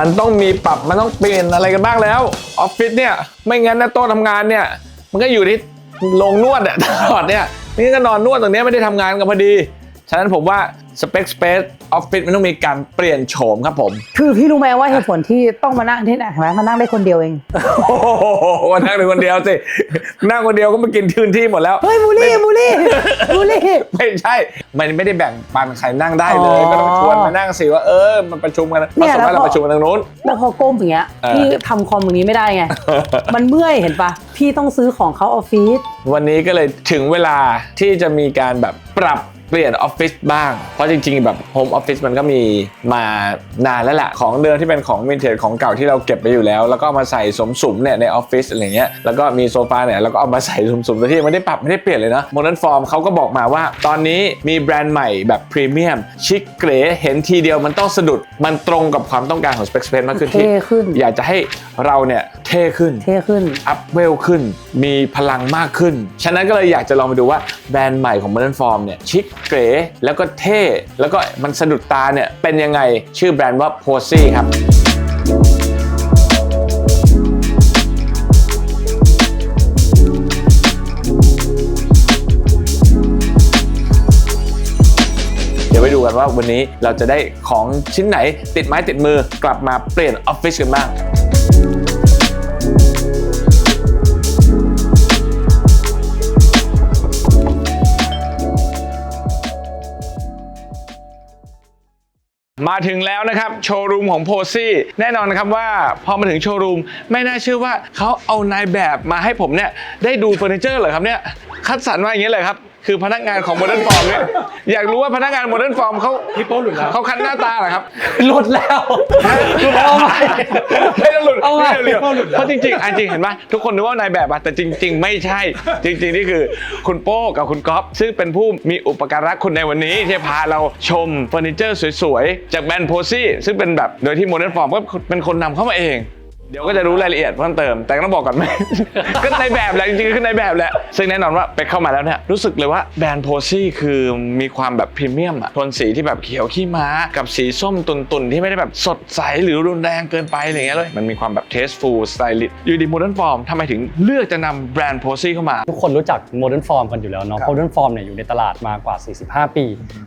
มันต้องมีปรับมันต้องเปลี่ยนอะไรกันบ้างแล้วออฟฟิศเนี่ยไม่งั้นนะโต๊ะทำงานเนี่ย มันก็อยู่ที่ลงนวดอะตลอดเนี่ยนี่ก็นอนนวดตรงนี้ไม่ได้ทำงานกันพอดี ฉะนั้นผมว่าสเป c สเปซออฟฟิศมันต้องมีการเปลี่ยนโฉมครับผม คือพี่รู้ไหมว่าเหตุผลที่ต้องมานั่งที่ไหนเห็นไหมมานั่งได้คนเดียวเอง โอ้โหนั่งอยู่คนเดียวสิ นั่งคนเดียวก็มากินพื้นที่หมดแล้ว เฮ้ยบูลลี่บูลลี่บูลลี่ ไม่ใช่ มันไม่ได้แบ่งปันใครนั่งได้เลย อ๋อ ก็ต้องชวนมานั่งสิว่าเออ มันประชุมกันเนี่มายสมมติแล้วเราพอประชุมกันทางนู้น แล้วพอก้มอย่างเงี้ยเออ พี่ทำคอมอย่างนี้ไม่ได้ไง มันเมื่อยเห็นปะพี่ต้องซื้อของเขาออฟฟิศ วันนี้ก็เลยถึงเวลาที่จะมีการแบบปรับ เปลี่ยนออฟฟิศบ้าง เพราะจริงๆ แบบโฮมออฟฟิศมันก็มีมานานแล้วแหละของเดิมที่เป็นของวินเทจของเก่าที่เราเก็บไปอยู่แล้ว แล้วก็เอามาใส่สมๆเนี่ยในออฟฟิศอะไรเงี้ยแล้วก็มีโซฟาเนี่ยแล้วก็เอามาใส่สมๆโดยที่ยังไม่ได้ปรับไม่ได้เปลี่ยนเลยนะโมเดิร์นฟอร์มเขาก็บอกมาว่า ตอนนี้มีแบรนด์ใหม่แบบพรีเมียมชิคเก๋เห็นทีเดียวมันต้องสะดุดมันตรงกับความต้องการของ Spec Space มากขึ้นที่เท่ขึ้น อยากจะให้เราเนี่ยเท่ขึ้นเท่ขึ้น อัพเวลขึ้น มีพลังมากขึ้น ฉะนั้นก็เลยอยากจะลองไปดูว่าแบรนด์ใหม่ของ Modern Form เนี่ยชิคเก๋แล้วก็เท่ แล้วก็มันสะดุดตาเนี่ย เป็นยังไงชื่อแบรนด์ว่า Posy ครับเดี๋ยวไปดูกันว่าวันนี้เราจะได้ของชิ้นไหนติดไม้ติดมือกลับมาเปลี่ยนออฟฟิศกันบ้าง มาถึงแล้วนะครับโชว์รูมของโพซี่แน่นอนนะครับว่าพอมาถึงโชว์รูมไม่น่าเชื่อว่าเขาเอานายแบบมาให้ผมเนี่ยได้ดูเฟอร์นิเจอร์เหรอครับเนี่ยคัดสรรมาอย่างนี้เลยครับ คือพนักงานของโมเดิร์นฟอร์มเนี่ยอยากรู้ว่าพนักงานโมเดิร์นฟอร์มเขาพี่โป้หลุดแล้วเขาคัดหน้าตาเหรอครับ หลุดแล้วเอาใหม่ไม่ต้องหลุดเอาใหม่ไม่ต้องหลุดเพราะจริงๆอันจริงเห็นไหมทุกคนนึกว่านายแบบอะแต่จริง ๆ ไม่ใช่ จริง ๆ นี่คือคุณโป้กับคุณก๊อฟซึ่งเป็นผู้มีอุปการะคุณในวันนี้ที่พาเราชมเฟอร์นิเจอร์สวยๆ จากแบรนด์โพซี่ซึ่งเป็นแบบโดยที่โมเดิร์นฟอร์มก็เป็นคนนำเข้ามาเอง เดี๋ยวก็จะรู้รายละเอียดเพิ่มเติม แต่ก็ต้องบอกก่อนไหม ก็ในแบบแหละจริงๆก็คือในแบบแหละ ซึ่งแน่นอนว่าไปเข้ามาแล้วเนี่ยรู้สึกเลยว่าแบรนด์โพซี่คือมีความแบบพรีเมียมอะโทนสีที่แบบเขียวขี้ม้า กับสีส้มตุนๆ ที่ไม่ได้แบบสดใสหรือรุนแรงเกินไปอะไรอย่างเงี้ยเลย มันมีความแบบเทสฟูลสไตลิ h อยู่ดีโมเดิร์นฟอร์มทำไมถึงเลือกจะนำแบรนด์โพซี่เข้ามา ทุกคนรู้จัก Modern Form กันอยู่แล้วเนาะ Modern Form เนี่ยอยู่ในตลาดมากว่า 45 ปี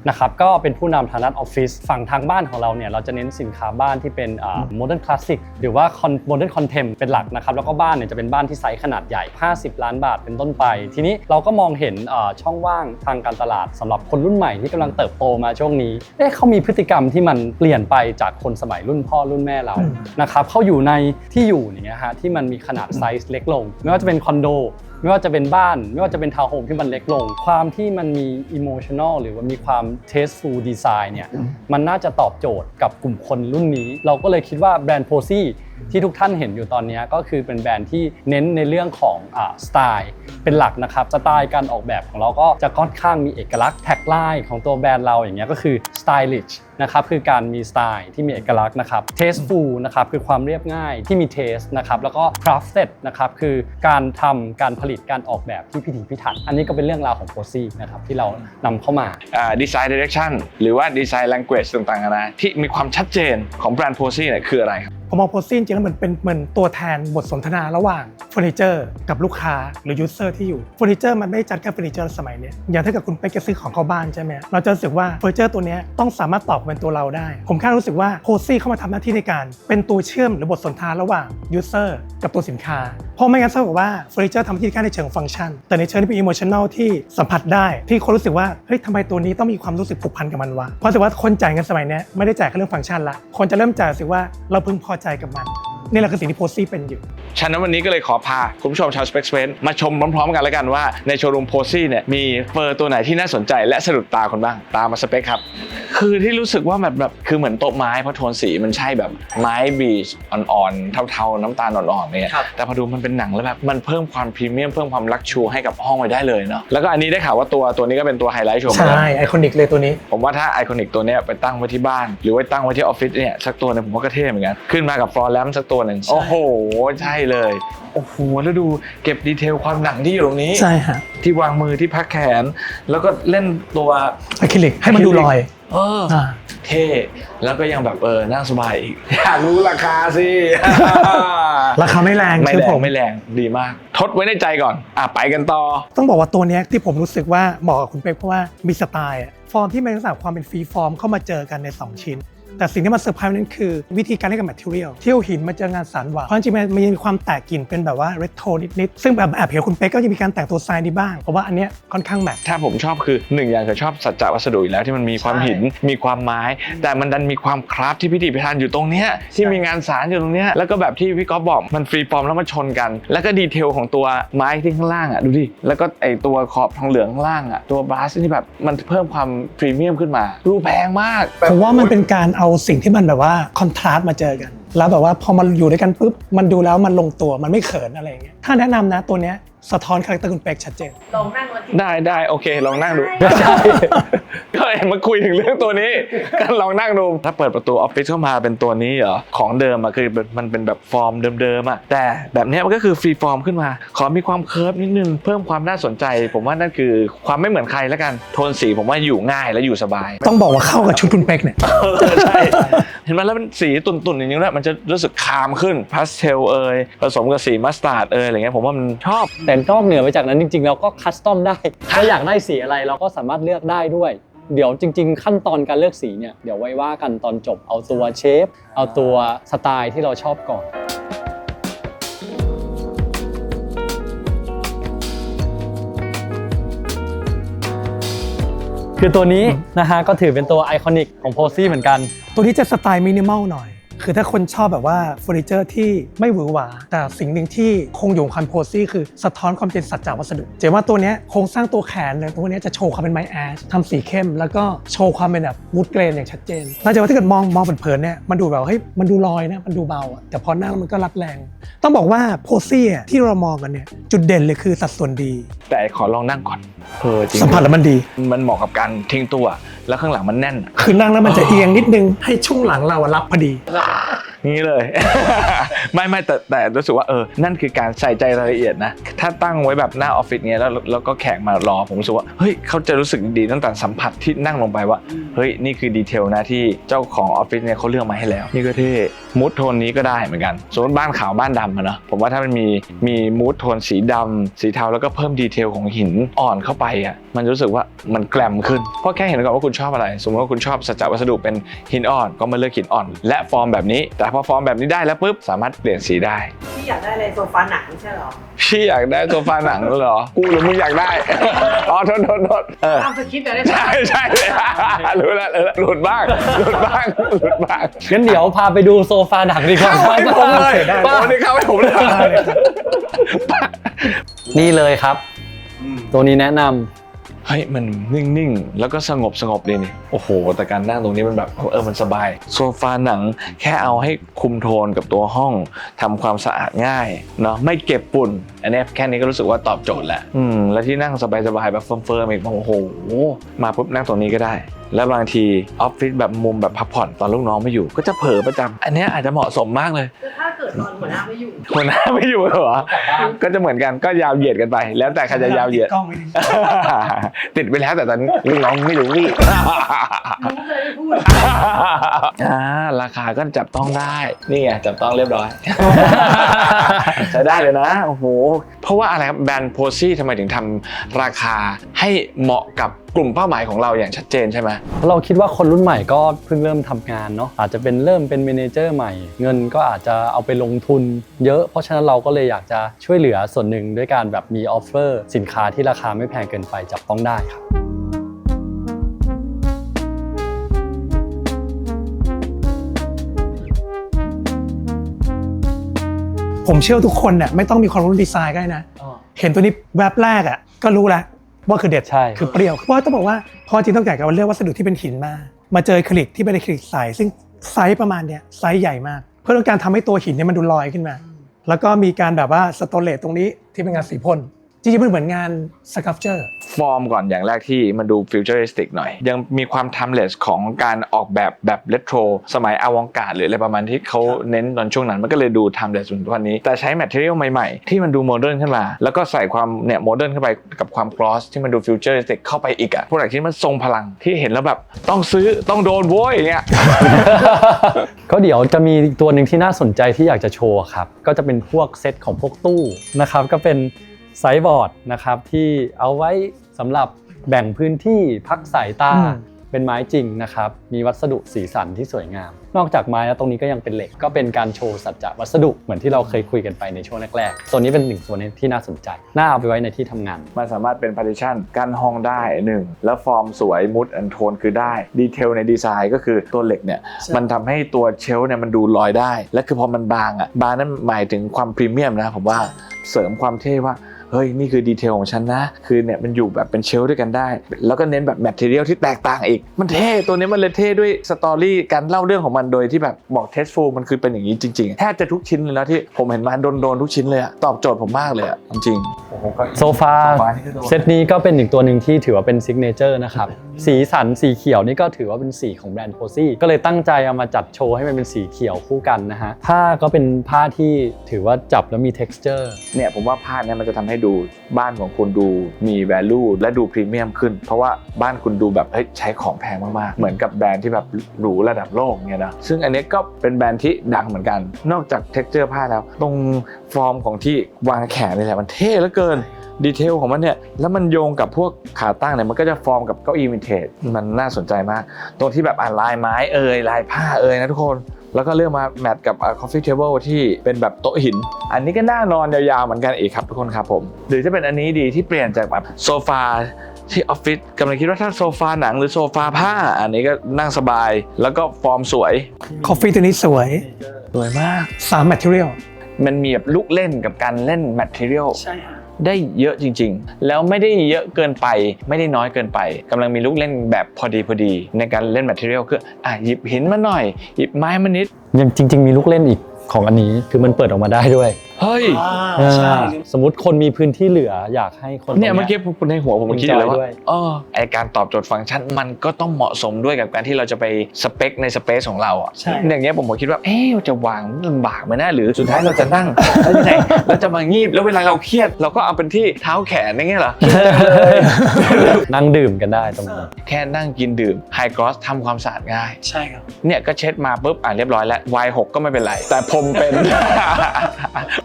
นะครับก็เป็นผู้นำทางด้านออฟฟิศฝั่งทางบ้านของเราเนี่ยเราจะเน้นสินค้าบ้านที่เป็นอ่า Modern Classic หรือว่า Con- Modern Contem เป็นหลักนะครับแล้วก็บ้านเนี่ยจะเป็นบ้านที่ไซส์ขนาดใหญ่ 50 ล้านบาทเป็นต้นไป ทีนี้เราก็มองเห็นอ่าช่องว่างทางการตลาดสำหรับคนรุ่นใหม่ที่กำลังเติบโตมาช่วงนี้เอ๊ะเขามีพฤติกรรมที่มันเปลี่ยนไปจากคนสมัยรุ่นพ่อรุ่นแม่เรานะครับเขาอยู่ในที่อยู่อย่างเงี้ยฮะที่มันมีขนาดไซส์เล็กลงไม่ว่าจะเป็นคอนโด ไม่ว่าจะเป็นบ้าน ไม่ว่าจะเป็นทาวน์โฮมที่มันเล็กลง ความที่มันมีอิโมชัน a l หรือว่ามีความ tasteful design เนี่ยมันน่าจะตอบโจทย์กับกลุ่มคนรุ่นนี้ เราก็เลยคิดว่าแบรนด์โพซี่ที่ทุกท่านเห็นอยู่ตอนเนี้ยก็คือเป็นแบรนด์ที่เน้นในเรื่องของอ่าสไตล์เป็นหลักนะครับสไตล์การออกแบบของเราก็จะค่อนข้างมีเอกลักษณ์แท็กไลน์ของตัวแบรนด์เราอย่างเงี้ยก็คือ stylish นะครับคือการมีสไตล์ที่มีเอกลักษณ์นะครับ tasteful นะครับคือความเรียบง่ายที่มี taste นะครับแล้วก็ crafted นะครับคือการทำการผลิตการออกแบบที่พิถีพิถัน อันนี้ก็เป็นเรื่องราวของโพซี่นะครับที่เรานำเข้ามาดีไซน์ดิเรกชันหรือว่าดีไซน์ language ต่างๆนานาที่มีความชัดเจนของแบรนด์โพซี่เนี่ยคืออะไรครับผมมองโพสซี่จริงๆแล้วเหมือนเป็นเหมือนตัวแทนบทสนทนาระหว่างเฟอร์นิเจอร์กับลูกค้าหรือยูเซอร์ที่อยู่เฟอร์นิเจอร์มันไม่ได้จัดแค่เฟอร์นิเจอร์สมัยนี้อย่างถ้าเกิดคุณไปจะซื้อของเข้าบ้านใช่ไหมเราจะรู้สึกว่าเฟอร์นิเจอร์ตัวนี้ต้องสามารถตอบเป็นตัวเราได้ ผมแค่รู้สึกว่าโพสซี่เข้ามาทำหน้าที่ในการเป็นตัวเชื่อมหรือบทสนทนาระหว่างยูเซอร์กับตัวสินค้าเพราะไม่งั้นเท่ากับว่าเฟอร์นิเจอร์ทำหน้าที่แค่ในเชิงฟังก์ชัน แต่ในเชิงที่เป็นอิโมชันแนลที่สัมผัสได้ที่คนรู้สึกว่าเฮ้ยทำไมตัวนี้ต้องมีความรู้สึกผูกพันกับมันวะเพราะสึกว่าคนจ่ายเงินสมัยนี้ไม่ได้จ่ายแค่เรื่องฟังก์ชันละคนจะเริ่มจ่ายสึกว่าเราพึงพอใจกับมัน นี่แหละคือสิ่งที่โพสซี่เป็นอยู่ ฉะนั้นวันนี้ก็เลยขอพาคุณผู้ชมชาว Spec Space มาชมพร้อมๆกันแล้วกันว่าในโชว์รูมโพซี่เนี่ยมีเฟอร์ตัวไหนที่น่าสนใจและสะดุดตาคนบ้างตามมาสเปคครับ คือที่รู้สึกว่าแบบแบบคือเหมือนโต๊ะไม้เพราะโทนสีมันใช่แบบไม้บีชอ่อนๆเทาๆน้ำตาลอ่อนๆเนี่ยแต่พอดูมันเป็นหนังแล้วแบบมันเพิ่มความพรีเมียมเพิ่มความลักชูให้กับห้องไว้ได้เลยเนาะแล้วก็อันนี้ได้ข่าวว่าตัวตัวนี้ก็เป็นตัวไฮไลท์โชว์ใช่ไอคอนิกเลยตัวนี้ ผมว่าถ้าไอคอนิกตัวเนี้ยไปตั้งไว้ที่บ้าน หรือไว้ตั้งไว้ที่ออฟฟิศเนี่ยสักตัวหนึงผมว่าก็เท่เหมือนกันขึ้นมากับฟลอร์แลมสักตัวตัวหนึ่งโอ้โห ใช่เลย โอ้โห แล้วดูเก็บดีเทลความหนังที่อยู่ตรงนี้ ใช่ฮะที่วางมือที่พักแขน แล้วก็เล่นตัวอะคริลิกให้มันดูลอยเอออ่าเท่แล้วก็ยังแบบเออนั่งสบายอีกอยากรู้ราคาสิ ราคาไม่แรงไม่เชื่อแรผงมไม่แรงดีมาก ทดไว้ในใจก่อน อะไปกันต่อ ต้องบอกว่าตัวเนี้ยที่ผมรู้สึกว่าเหมาะกับคุณเป๊กเพราะว่ามีสไตล์อะฟอร์มที่มันลักษณะความเป็นฟรีฟอร์มเข้ามาเจอกันใน 2 ชิ้น แต่สิ่งที่มันเซอร์ไพรส์นั่นคือวิธีการเล่นกับแมทเทียลที่เอาหินมาเจองานสารหวานเพราะจริงๆมันมันยังมีความแตกกลิ่นเป็นแบบว่าเรโทรนิดๆซึ่งแบบแอบเห็นคุณเป๊กก็ยังมีการแต่งตัวทรายนี้บ้างเพราะว่าอันเนี้ยค่อนข้างแมทถ้าผมชอบคือหนึ่งอย่างคือชอบสัจจะวัสดุอยู่แล้วที่มันมีความหินมีความไม้ แต่มันดันมีความคราฟที่พิถีพิถันอยู่ตรงเนี้ยที่มีงานสารอยู่ตรงเนี้ยแล้วก็แบบที่พี่ก๊อฟบอกมันฟรีฟอร์มแล้วมาชนกัน แล้วก็ดีเทลของตัวไม้ที่ข้างล่างอะดูดิแล้วก็ไอตัวขอบทองเหลืองข้างล่างอะตัวบลัสที่แบบมันเพิ่มความพรีเมียมขึ้นมาดูแพงมากผมว่ามันเป็นการเอาเอาสิ่งที่มันแบบว่าคอนทราสต์มาเจอกัน แล้วแบบว่าพอมันอยู่ด้วยกันปุ๊บมันดูแล้วมันลงตัวมันไม่เขินอะไรอย่างเงี้ยถ้าแนะนำนะตัวเนี้ย สะท้อนคาแรคเตอร์คุณเป๊กชัดเจน ลองนั่งวันที่ได้ได้โอเค ลองนั่งดูก็เห็นมาคุยถึงเรื่องตัวนี้ก็ลองนั่งดูถ้าเปิดประตูออฟฟิศเข้ามาเป็นตัวนี้เหรอของเดิมอะคือมันเป็นแบบฟอร์มเดิมๆอะแต่แบบเนี้ยมันก็คือฟรีฟอร์มขึ้นมา ขอมีความเคิร์ฟนิดนึงเพิ่มความน่าสนใจ ผมว่านั่นคือความไม่เหมือนใครแล้วกันโทนสีผมว่าอยู่ง่ายและอยู่สบาย ต้องบอกว่าเข้ากับชุดคุณเป๊กเนี่ย เออใช่เห็นไหมแล้วมันสีตุ่นๆอย่างนี้แล้วมันจะรู้สึกคามขึ้นพาสเทลเอยผสมกับสีมัสตาร์ดเอยอะไรเงี้ยผมว่ามันชอบแต่นอกเหนือไปจากนั้นจริงๆเราก็คัสตอมได้ ถ้าอยากได้สีอะไรเราก็สามารถเลือกได้ด้วย เดี๋ยวจริง ๆ ขั้นตอนการเลือกสีเนี่ยเดี๋ยวไว้ว่ากันตอนจบเอาตัวเชฟเอาตัวสไตล์ที่เราชอบก่อนคือตัวนี้นะฮะก็ถือเป็นตัวไอคอนิกของโพซี่เหมือนกัน ตัวนี้จะสไตล์มินิมอลหน่อย คือถ้าคนชอบแบบว่าเฟอร์นิเจอร์ที่ไม่หวือหวา แต่สิ่งหนึ่งที่คงอยู่คอนโพซี่คือสะท้อนความเป็นสัจจวัสดุ เจว่าตัวเนี้ยโครงสร้างตัวแขนเลยตัวเนี้ยจะโชว์ความเป็นไม้แอชทำสีเข้ม แล้วก็โชว์ความเป็นแบบวูดเกรนอย่างชัดเจนน่าจะว่าถ้าเกิดมองมองเผินๆเนี่ยมันดูแบบเฮ้ยมันดูลอยนะมันดูเบาอะแต่พอนั่งแล้วมันก็รัดแรง ต้องบอกว่าโพซี่อะที่เรามองกันเนี่ยจุดเด่นเลยคือสัดส่วนดี แต่ขอลองนั่งก่อนเออจริงสัมผัสแล้วมันดี มันเหมาะกับการทิ้งตัว แล้วข้างหลังมันแน่นคือนั่งแล้วมันจะเอียงนิดนึงให้ช่วงหลังเราอะรับพอดี นี่เลย ไม่ไม่แต่แต่รู้สึกว่าเออนั่นคือการใส่ใจรายละเอียดนะ ถ้าตั้งไว้แบบหน้าออฟฟิศเงี้ยแล้วแล้วก็แขกมารอผมรู้สึกว่าเฮ้ยเขาจะรู้สึกดีตั้งแต่สัมผัสที่นั่งลงไปว่าเฮ้ยนี่คือดีเทลนะที่เจ้าของออฟฟิศเนี่ยเขาเลือกมาให้แล้ว นี่ก็เท่ มูดโทนนี้ก็ได้เหมือนกันสมมติบ้านขาวบ้านดำอะเนอะผมว่าถ้ามันมีมีมูดโทนสีดำสีเทาแล้วก็เพิ่มดีเทลของหินอ่อนเข้าไปอะมันรู้สึกว่ามันแกลมขึ้นเพราะแค่เห็นก่อนว่าคุณชอบอะไร สมมติว่าคุณชอบสัจจวัสดุเป็นหินอ่อนก็มาเลือกหินอ่อน และฟอร์มแบบนี้ แต่พอฟอร์มแบบนี้ได้แล้วปุ๊บสามารถเปลี่ยนสีได้พี่อยากได้อะไรโซฟาหนังใช่เหรอพี่อยากได้โซฟาหนังเหรอ กูหรือมึงอยากได้ อ๋อโทษโทษโทษเออตามสคริปต์อยากได้ใช่ใช่รู้แล้วรู้แล้วหลุดบ้างหลุดบ้างหลุดบ้างงั้นเดี๋ยวพาไปดูโซฟาหนังดีกว่าเข้าให้ผมเลยได้โอ้นี่เข้าให้ผมเลยนี่เลยครับ ตัวนี้แนะนำเฮ้ยมันนิ่งๆ แล้วก็สงบสงบดีนี่โอ้โห แต่การนั่งตรงนี้มันแบบเออมันสบาย โซฟาหนังแค่เอาให้คุมโทนกับตัวห้องทำความสะอาดง่ายเนาะไม่เก็บฝุ่น อันนี้แค่นี้ก็รู้สึกว่าตอบโจทย์แล้วอืมแล้วที่นั่งสบายๆแบบเฟิร์มๆอีกโอ้โหมาปุ๊บนั่งตรงนี้ก็ได้ แล้วบางทีออฟฟิศแบบมุมแบบพักผ่อนตอนลูกน้องไม่อยู่ ก็จะเผลอประจำอันเนี้ยอาจจะเหมาะสมมากเลย ถ้าเกิดตอนหัวหน้าไม่อยู่หัวหน้าไม่อยู่เหรอก็จะเหมือนกันก็ยาวเหยียดกันไป แล้วแต่ใครจะยาวเหยียดกล้องไว้ดิติดไปแล้วแต่ตอนนี้ลูกน้องไม่รู้พี่รู้เลยไม่พูดอ่าราคาก็จับต้องได้นี่ไงจับต้องเรียบร้อยใช้ได้เลยนะโอ้โหเพราะว่าอะไรครับแบรนด์โพซี่ทำไมถึงทำราคาให้เหมาะกับ กลุ่มเป้าหมายของเราอย่างชัดเจนใช่ไหมเราคิดว่าคนรุ่นใหม่ก็เพิ่งเริ่มทำงานเนาะอาจจะเป็นเริ่มเป็นเมนเจอร์ใหม่ เงินก็อาจจะเอาไปลงทุนเยอะ เพราะฉะนั้นเราก็เลยอยากจะช่วยเหลือส่วนหนึ่งด้วยการแบบมีออฟเฟอร์สินค้าที่ราคาไม่แพงเกินไปจับต้องได้ครับผมเชื่อทุกคนเนี่ยไม่ต้องมีความรู้ดีไซน์ก็ได้นะ เห็นตัวนี้แวบแรกอะก็รู้แล้ว ว่าคือเด็ดใช่ คือเปรี้ยวเพราะว่าต้องบอกว่าพอจริงต้องแก่กับเรื่องวัสดุที่เป็นหินมา มาเจออะคริลิกที่เป็นอะคริลิกใสซึ่งไซส์ประมาณเนี้ยไซส์ใหญ่มาก เพื่อต้องการทำให้ตัวหินเนี่ยมันดูลอยขึ้นมา แล้วก็มีการแบบว่าสโตนเลตตรงนี้ที่เป็นงานสีพ่น จริงๆมันเหมือนงานสครับเจอร์ฟอร์มก่อนอย่างแรกที่มันดูฟิวเจอริสติกหน่อย ยังมีความท m เลสของการออกแบบแบบเ e โทรสมัยอวองการหรืออะไรประมาณที่เขาเน้นตอนช่วงนั้น มันก็เลยดูท m เลสจนทุกวันนี้ แต่ใช้แมทเทียลใหม่ๆ ที่มันดูโมเดิร์นขึ้นมา แล้วก็ใส่ความเนี่ยโมเดิร์นเข้าไปกับความกลอสที่มันดูฟิวเจอริสติกเข้าไปอีกอะพวกอะไรที่มันทรงพลังที่เห็นแล้วแบบต้องซื้อต้องโดนโว้ยอย่างเงี้ยก็เดี๋ยวจะมีอีกตัวหนึ่งที่น่าสนใจที่อยากจะโชว์ครับก็จะเป็นพวกเซตของพวกตู้นะครับก็เป็น ไซส์บอร์ดนะครับที่เอาไว้สำหรับแบ่งพื้นที่พักสายตาอืมเป็นไม้จริงนะครับ มีวัสดุสีสันที่สวยงาม นอกจากไม้แล้วตรงนี้ก็ยังเป็นเหล็ก ก็เป็นการโชว์สัจจะวัสดุเหมือนที่เราเคยคุยกันไปในช่วงแรกๆ ตัวนี้เป็นหนึ่งตัวที่น่าสนใจ น่าเอาไปไว้ในที่ทำงาน มันสามารถเป็น partition กั้นห้องได้หนึ่งแล้วฟอร์มสวยมูดแอนโทนคือได้ ดีเทลในดีไซน์ก็คือตัวเหล็กเนี่ย มันทำให้ตัวเชลฟ์เนี่ยมันดูลอยได้ และคือพอมันบางอะ บางนั้นหมายถึงความพรีเมียมนะผมว่า เสริมความเท่ว่า เฮ้ยนี่คือดีเทลของฉันนะ คือเนี่ยมันอยู่แบบเป็นเชลฟ์ด้วยกันได้ แล้วก็เน้นแบบแมทเทียลที่แตกต่างอีก มันเท่ตัวนี้มันเลยเท่ด้วยสตอรี่การเล่าเรื่องของมันโดยที่แบบบอกเทสฟูมันคือเป็นอย่างนี้จริงๆแทบจะทุกชิ้นเลยนะที่ผมเห็นมาโดนโดนๆทุกชิ้นเลยอะตอบโจทย์ผมมากเลยอะจริงๆโซฟาโซฟานี่ก็โดนเซตนี้ก็เป็นอีกตัวหนึ่งที่ถือว่าเป็นซิกเนเจอร์นะครับสีสันสีเขียวนี่ก็ถือว่าเป็นสีของแบรนด์โพซี่ก็เลยตั้งใจเอามาจัดโชว์ให้มันเป็นสีเขียวคู่กันนะฮะผ้าก็เป็นผ้าที่ถือว่าจับแล้วมี texture เนี่ยผมว่าภาพเนี่ยมันจะทำให้ดูบ้านของคุณดูมี value และดูพรีเมียมขึ้น เพราะว่าบ้านคุณดูแบบเฮ้ยใช้ของแพงมากๆ เหมือนกับแบรนด์ที่แบบหรูระดับโลกเนี่ยนะซึ่งอันนี้ก็เป็นแบรนด์ที่ดังเหมือนกัน นอกจาก texture ผ้าแล้ว ตรงฟอร์มของที่วางแขนนี่แหละมันเท่เหลือเกิน ดีเทลของมันเนี่ยแล้วมันโยงกับพวกขาตั้งเนี่ยมันก็จะฟอร์มกับเก้าอี้วินเทจมันน่าสนใจมาก ตรงที่แบบอ่าลายไม้เอ่ยลายผ้าเอ่ยนะทุกคน แล้วก็เลือกมาแมทกับ coffee table ที่เป็นแบบโต๊ะหิน อันนี้ก็น่านอนยาวๆเหมือนกันอีกครับทุกคนครับผม หรือจะเป็นอันนี้ดีที่เปลี่ยนจากแบบโซฟาที่ออฟฟิศกำลังคิดว่าถ้าโซฟาหนังหรือโซฟาผ้า อันนี้ก็นั่งสบายแล้วก็ฟอร์มสวย คอฟฟี่ตัวนี้สวย สวยมาก3 material มันมีแบบลูกเล่นกับการเล่น material ใช่ค่ะ ได้เยอะจริง ๆ แล้วไม่ได้เยอะเกินไป ไม่ได้น้อยเกินไปกำลังมีลูกเล่นแบบพอดีพอดี ในการเล่น material คืออะหยิบหินมาหน่อย หยิบไม้มานิดยังจริง ๆ มีลูกเล่นอีกของอันนี้คือมันเปิดออกมาได้ด้วย เฮ้ย อ่าสมมติคนมีพื้นที่เหลืออยากให้คนเนี่ยตรง เมื่อกี้ผมในหัวผมคิดอยู่แล้ว enjoy ว่าด้วยเออไอการตอบโจทย์ฟังก์ชันมันก็ต้องเหมาะสมด้วยกับการที่เราจะไปสเปคในสเปซของเราอะใช่ อย่างเงี้ยผมก็คิดว่า เอ๊ะจะวางลำบากไหมนะหรือสุดท้ายเราจะนั่งแล้วยังไงเราจะมางีบแล้วเวลาเราเครียด เราก็เอาเป็นที่เท้าแขนอย่างเงี้ยเหรอ นั่งดื่มกันได้ตรงนี้แค่นั่งกินดื่มไฮกรอสทำความสะอาดง่าย ใช่ครับ เนี่ยก็เช็ดมาปุ๊บอะเรียบร้อยแล้ว Y6 ก็ไม่เป็นไร แต่ผมเป็น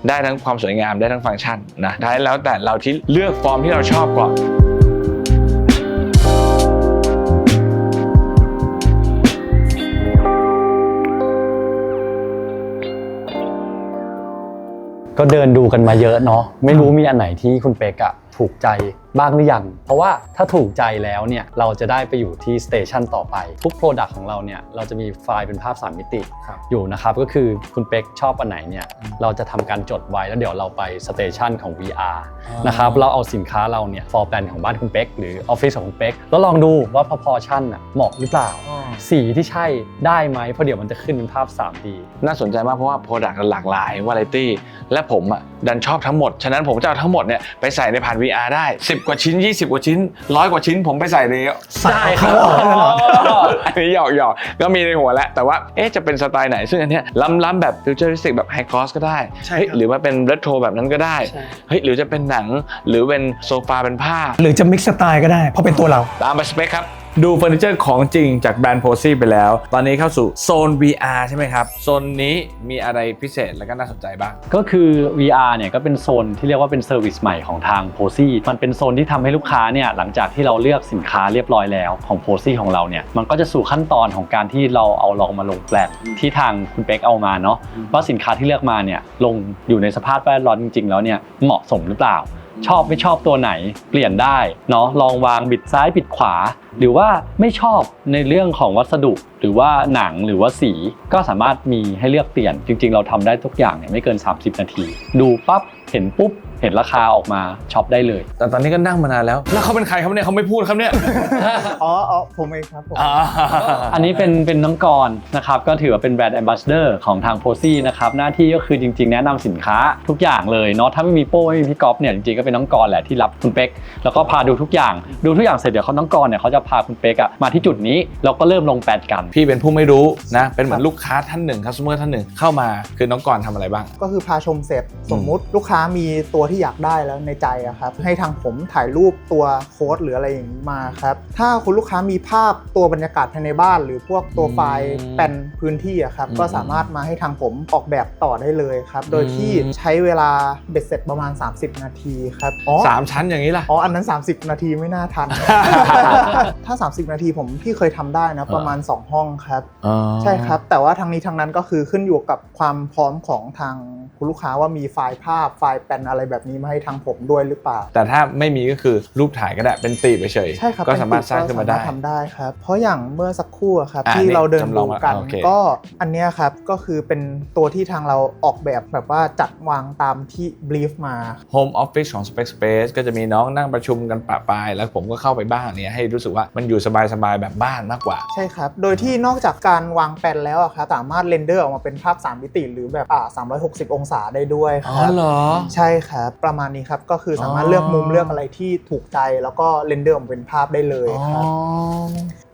ได้ทั้งความสวยงามได้ทั้งฟังก์ชันนะท้ายแล้วแต่เราที่เลือกฟอร์มที่เราชอบก่อนก็เดินดูกันมาเยอะเนาะไม่รู้มีอันไหนที่คุณเป๊กอะถูกใจบ้างหรือยัง เพราะว่าถ้าถูกใจแล้วเนี่ยเราจะได้ไปอยู่ที่สเตชันต่อไป ทุกโปรดักต์ของเราเนี่ยเราจะมีไฟล์เป็นภาพ 3 มิติครับอยู่นะครับ ก็คือคุณเป๊กชอบอันไหนเนี่ยเราจะทำการจดไว้แล้วเดี๋ยวเราไปสเตชันของ VR นะครับเราเอาสินค้าเราเนี่ยฟอร์แปลนของบ้านคุณเป๊กหรือออฟฟิศของคุณเป๊กแล้วลองดูว่าพอชั่นอะเหมาะหรือเปล่า สีที่ใช่ได้ไหมเพราะเดี๋ยวมันจะขึ้นเป็นภาพ 3D น่าสนใจมากเพราะว่า Product หลากหลายวาไรตี้และผมอะดันชอบทั้งหมดฉะนั้นผมจะเอาทั้งหมดเนี่ยไปใส่ในผ่าน VR ได้10 กว่าชิ้น 20 กว่าชิ้นร้อยกว่าชิ้นผมไปใส่ในใส่เข้าออกได้เหรออันนี้หยอกหยอกก็มีในหัวแล้ว แต่ว่าเอ๊ะจะเป็นสไตล์ไหน ซึ่งอันเนี้ยล้ำๆแบบฟิวเจอริสติกแบบไฮคอสก็ได้ใช่เฮ้ยครับหรือว่าเป็นเรโทรแบบนั้นก็ได้ใช่เฮ้ยหรือจะเป็นหนังหรือเป็นโซฟาเป็นผ้า หรือจะ mix สไตล์ก็ได้เพราะเป็นตัวเรา ตามไปสเปคครับ ดูเฟอร์นิเจอร์ของจริงจากแบรนด์โพซี่ไปแล้ว ตอนนี้เข้าสู่โซน VR ใช่ไหมครับ โซนนี้มีอะไรพิเศษและก็น่าสนใจบ้าง ก็คือ VR เนี่ยก็เป็นโซนที่เรียกว่าเป็นเซอร์วิสใหม่ของทาง p o s y มันเป็นโซนที่ทำให้ลูกค้าเนี่ยหลังจากที่เราเลือกสินค้าเรียบร้อยแล้วของ p o s y ของเราเนี่ยมันก็จะสู่ขั้นตอนของการที่เราเอาลองมาลงแปลนที่ทางคุณเป๊กเอามาเนาะว่าสินค้าที่เลือกมาเนี่ยลงอยู่ในสภาพแวดล้อมจริงๆ แล้วเนี่ยเหมาะสมหรือเปล่า ชอบไม่ชอบตัวไหนเปลี่ยนได้เนาะลองวางบิดซ้ายบิดขวา หรือว่าไม่ชอบในเรื่องของวัสดุ หรือว่าหนังหรือว่าสีก็สามารถมีให้เลือกเปลี่ยน จริง ๆ เราทำได้ทุกอย่างเนี่ยไม่เกิน 30 นาที ดูปั๊บเห็นปุ๊บ เห็นราคาออกมาช็อปได้เลย แต่ตอนนี้ก็นั่งมานานแล้ว แล้วเขาเป็นใครครับเนี่ยเขาไม่พูดครับเนี่ย อ๋ออ๋อผมเองครับผมอ่าอันนี้เป็นเป็นน้องกรณ์นะครับก็ถือว่าเป็นแบรนด์แอมบาสเดอร์ของทางโพซี่นะครับหน้าที่ก็คือจริง ๆ แนะนำสินค้าทุกอย่างเลยเนาะถ้าไม่มีโป้ไม่มีพี่ก๊อฟเนี่ยจริงๆก็เป็นน้องกรณ์แหละที่รับคุณเป๊กแล้วก็พาดูทุกอย่าง ดูทุกอย่างเสร็จเดี๋ยวเขาน้องกรณ์เนี่ยเขาจะพาคุณเป๊กอะมาที่จุดนี้แล้วก็เริ่มลงแปดกัน พี่เป็นผู้ไม่รู้นะ เป็นเหมือนลูกค้าท่านหนึ่งคัสเตอร์ท่านหนึ่งเข้ามาคือน้องกรณ์ทำอะไรบ้าง ก็คือพาชมเสร็จสมมุติลูกค้ามีตัวที่อยากได้แล้วในใจอะครับ ให้ทางผมถ่ายรูปตัวโค้ดหรืออะไรอย่างนี้มาครับ ถ้าคุณลูกค้ามีภาพตัวบรรยากาศภายในบ้าน หรือพวกตัวไฟล์อืมแปลนพื้นที่อะครับอืมก็สามารถมาให้ทางผมออกแบบต่อได้เลยครับ โดยที่อืมใช้เวลาเบ็ดเสร็จประมาณ 30 นาทีครับอ๋อสามชั้นอย่างนี้ล่ะอ๋ออันนั้น 30 นาทีไม่น่าทัน ถ้า 30 นาทีผมพี่เคยทำได้นะประมาณ 2 ห้องครับอ๋อใช่ครับ แต่ว่าทางนี้ทางนั้นก็คือขึ้นอยู่กับความพร้อมของทางคุณลูกค้าว่ามีไฟล์ภาพไฟล์แปลนอะไรแบบนี้มาให้ทางผมด้วยหรือเปล่า แต่ถ้าไม่มีก็คือรูปถ่ายก็ได้เป็นตีไปเฉยใช่ครับก็สามารถสร้างขึ้นมาได้ก็สทำได้ครับ เพราะอย่างเมื่อสักครู่อะครับอ่าที่นี่เราเดินจำลดูองมากันโอเคก็อันเนี้ยครับก็คือเป็นตัวที่ทางเราออกแบบแบบว่าจัดวางตามที่บลีฟมาโฮมออฟฟิศของ Spec Space ก็จะมีน้องนั่งประชุมกันปะปาย แล้วผมก็เข้าไปบ้านเนี่ยให้รู้สึกว่ามันอยู่สบายๆแบบบ้านมากกว่า ใช่ครับ โดยที่นอกจากการวางแปลนแล้วอะครับสามารถเรนเดอร์ออกมาเป็นภาพ 3 มิติ หรือแบบอ่า360 องศาได้ด้วยคอ๋อรับเหรอ ใช่ครับประมาณนี้ครับ ก็คือสามารถอ๋อเลือกมุมเลือกอะไรที่ถูกใจแล้วก็เรนเดอร์ออกมาเป็นภาพได้เลยครับ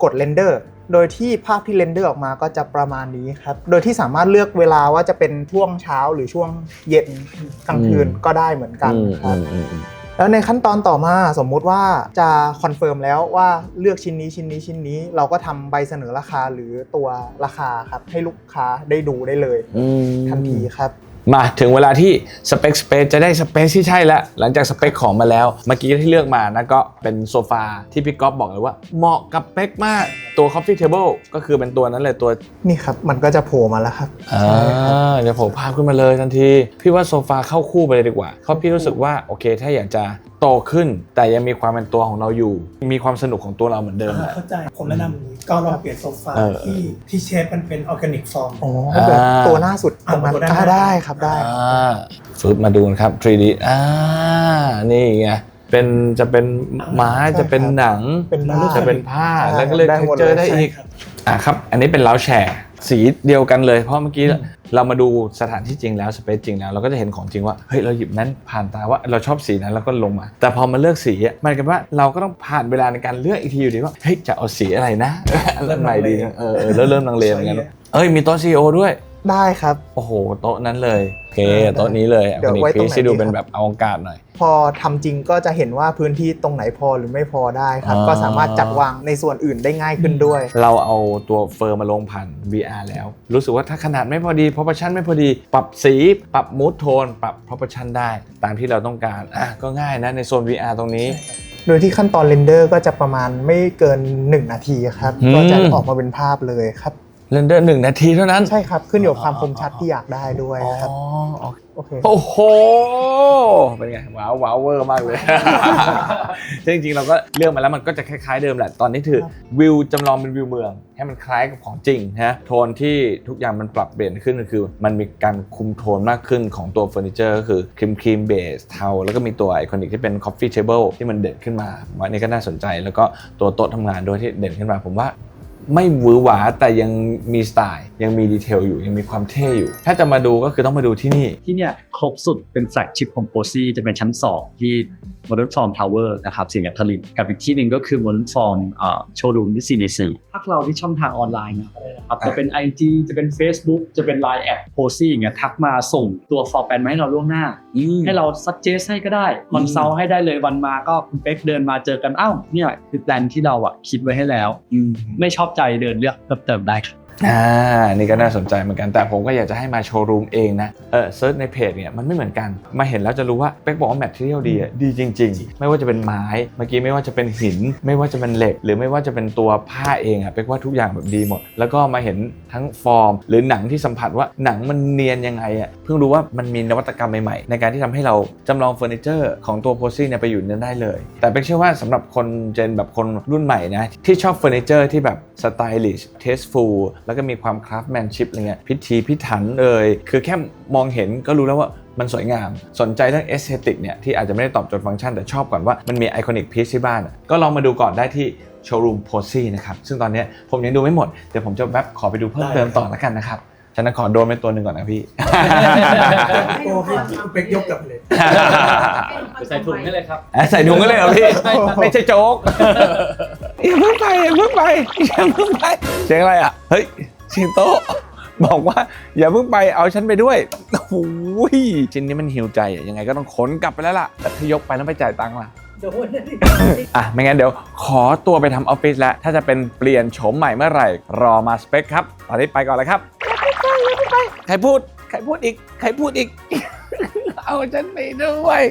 กดเรนเดอร์โดยที่ภาพที่เรนเดอร์ออกมาก็จะประมาณนี้ครับ โดยที่สามารถเลือกเวลาว่าจะเป็นช่วงเช้าหรือช่วงเย็นกลางคืนก็ได้เหมือนกันอืมครับอืมอืมอืมแล้วในขั้นตอนต่อมาสมมุติว่าจะคอนเฟิร์มแล้วว่าเลือกชิ้นนี้ชิ้นนี้ชิ้นนี้ เราก็ทำใบเสนอราคาหรือตัวราคาครับให้ลูกค้าได้ดูได้เลยอืมทันทีครับ มาถึงเวลาที่สเปคสเปซจะได้สเปซที่ใช่แล้ว หลังจากสเปคของมาแล้ว เมื่อกี้ที่เลือกมานะก็เป็นโซฟาที่พี่ก๊อฟบอกเลยว่า เหมาะกับเป๊กมาก ตัว Coffee Table ก็คือเป็นตัวนั้นเลยตัวนี่ครับ มันก็จะโผล่มาแล้วครับอ่าใช่ครับเดี๋ยวผมภาพขึ้นมาเลยทันที พี่ว่าโซฟาเข้าคู่ไปเลยดีกว่าเพราะพี่รู้สึกว่าโอเค ถ้าอยากจะโตขึ้น แต่ยังมีความเป็นตัวของเราอยู่ มีความสนุกของตัวเราเหมือนเดิมแหละเข้าใจ ผมแนะนำอย่างนี้ก็ลองเปลี่ยนโซฟาเออ ที่ที่เชฟมันเป็นออร์แกนิกฟอร์ม อ๋อแบบตัวหน้าสุดตรงนั้นอ่าตัวหน้าอ่าได้ครับได้ อ่าฟึบมาดูกันครับ 3D อ่า นี่ไง เป็นจะเป็นไม้ใช่จะเป็นหนังเป็นผ้า จะเป็นผ้าใช่แล้วก็เลยได้หมดเจอเลยได้ใช่อีกครับ อะครับอันนี้เป็นเล้าแชร์สีเดียวกันเลยเพราะเมื่อกี้เรามาดูสถานที่จริงแล้วสเปซจริงแล้วเราก็จะเห็นของจริงว่าเฮ้ยเราหยิบนั้นผ่านตาว่าเราชอบสีนั้นแล้วก็ลงมา แต่พอมาเลือกสีอะมันกันว่าเราก็ต้องผ่านเวลาในการเลือกอีกทีอยู่ดีว่าเฮ้ยจะเอาสีอะไรนะ เริ่มไหนดีเออเออแล้วเริ่มลังเลเหมือนกันเอ้ยมีโต๊ะซีโอด้วย ได้ครับ โอ้โห โต๊ะนั้นเลยโอเคได้โต๊ะนี้เลยเดี๋ยวอันนี้ไว้ตพีรงไหนที่ดูดีเป็นครับ แบบอวกาศหน่อย พอทำจริงก็จะเห็นว่าพื้นที่ตรงไหนพอหรือไม่พอได้ครับอ่าก็สามารถจัดวางในส่วนอื่นได้ง่ายขึ้นด้วย เราเอาตัวเฟอร์มาลงผ่าน VR แล้ว รู้สึกว่าถ้าขนาดไม่พอดี proportion ไม่พอดี ปรับสี ปรับ mood tone ปรับ proportion ได้ ตามที่เราต้องการ อะ ก็ง่ายนะในโซน VR ตรงนี้ โดยที่ขั้นตอนเรนเดอร์ก็จะประมาณไม่เกิน 1 นาทีครับ อืม ก็จะออกมาเป็นภาพเลยครับ เรนเดอร์หนึ่งนาทีเท่านั้น ใช่ครับ ขึ้นอยู่กับความคมชัดที่อยากได้ด้วยอ๋อครับ โอเคโอเค โอ้โห เป็นไง ว้าวว้าวเวอร์มากเลย ซึ่งจริงๆ เราก็เลือกมาแล้วมันก็จะคล้ายๆเดิมแหละ ตอนนี้คือวิวจำลองเป็นวิวเมือง ให้มันคล้ายกับของจริงนะ โทนที่ทุกอย่างมันปรับเปลี่ยนขึ้นก็คือ มันมีการคุมโทนมากขึ้นของตัวเฟอร์นิเจอร์ก็คือครีมครีมเบสเทา แล้วก็มีตัวไอคอนิกที่เป็นคอฟฟี่เทเบิลที่มันเด่นขึ้นมาวันนี้ก็น่าสนใจ แล้วก็ตัวโต๊ะทำงานด้วยที่เด่นขึ้นมา ผมว่า ไม่หวือหวาแต่ยังมีสไตล์ยังมีดีเทลอยู่ยังมีความเท่อยู่ ถ้าจะมาดูก็คือต้องมาดูที่นี่ ที่เนี่ยครบสุดเป็นแฟลกชิพของโปซี่จะเป็นชั้น 2 ที่ Modern Form Tower นะครับสิงห์ผลิตกับอีกที่หนึ่งก็คือ Modern Form โชว์รูมที่ซีนีซีพักเราที่ช่องทางออนไลน์นะครับจะเป็น IG จะเป็น Facebook จะเป็น Line แอดโพซี่อย่างเงี้ยทักมาส่งตัว for แปนมาให้เราล่วงหน้า ให้เรา suggest ให้ก็ได้คอนซัลท์ให้ได้เลยวันมาก็คุณเป๊กเดินมาเจอกันอ้าวเนี่ยคือแปลนที่เราอะคิดไว้ให้แล้ว ไม่ชอบใจเดินเลือกเพิ่มเติมได้ครับ อ่า นี่ก็น่าสนใจเหมือนกัน แต่ผมก็อยากจะให้มาโชว์รูมเองนะ เออเซิร์ชในเพจเนี่ยมันไม่เหมือนกัน มาเห็นแล้วจะรู้ว่าเป๊กบอกว่าแมทเทียลดีอะดีจริง ๆ ไม่ว่าจะเป็นไม้ เมื่อกี้ไม่ว่าจะเป็นหิน ไม่ว่าจะเป็นเหล็ก หรือไม่ว่าจะเป็นตัวผ้าเองอะเป๊กว่าทุกอย่างแบบดีหมด แล้วก็มาเห็นทั้งฟอร์ม หรือหนังที่สัมผัสว่าหนังมันเนียนยังไงอะ เพิ่งรู้ว่ามันมีนวัตกรรมใหม่ๆ ในการที่ทำให้เราจำลองเฟอร์นิเจอร์ของตัวโพซี่เนี่ยไปอยู่ในนั้นได้เลย แต่เป๊กเชื่อว่าสำหรับคนเจนแบบคนรุ่นใหม่นะที่ชอบเฟอร์นิเจอร์ที่แบบสไตลิชเทสฟูลแล้วก็มีความคราฟแมนชิพอะไรเงี้ยพิธีพิถันเลยคือแค่มองเห็นก็รู้แล้วว่ามันสวยงาม สนใจเรื่องเอสเ e ติกเนี่ยที่อาจจะไม่ได้ตอบโจทย์ฟังก์ชัน แต่ชอบก่อนว่ามันมีไอคอนิกพีซที่บ้านอะก็ลองมาดูก่อนได้ที่โชว์รูมโพซี่นะครับ ซึ่งตอนเนี้ยผมยังดูไม่หมด เดี๋ยวผมจะแวบขอไปดูเพิ่มเติมต่อแล้วกันนะครับฉะนั้นขอโดนเป็นตัวหนึ่งก่อนนะพี่ โอ้พี่คุณเป็กยกกลับเลย ใส่ถุงให้เลยครับ ใส่ถุงกันเลยเหรอพี่ ไม่ใช่โจ๊ก อย่าเพิ่งไปอย่าเพิ่งไปอย่าเพิ่งไปเสียงอะไรอะเฮ้ยเสียงโต๊ะบอกว่าอย่าเพิ่งไปเอาฉันไปด้วยโอ้โหชิ้นนี้มันหิวใจอะยังไงก็ต้องขนกลับไปแล้วล่ะแต่ถ้ายกไปแล้วไปจ่ายตังค์ล่ะอะ ไม่งั้นเดี๋ยวขอตัวไปทำออฟฟิศแล้ว ถ้าจะเป็นเปลี่ยนโฉมใหม่เมื่อไหร่ รอมาสเปคครับ ตอนนี้ไปก่อนเลยครับอย่าเพิ่งไปอย่าเพิ่งไปใครพูด ใครพูดอีก ใครพูดอีก เอาฉันไปด้วย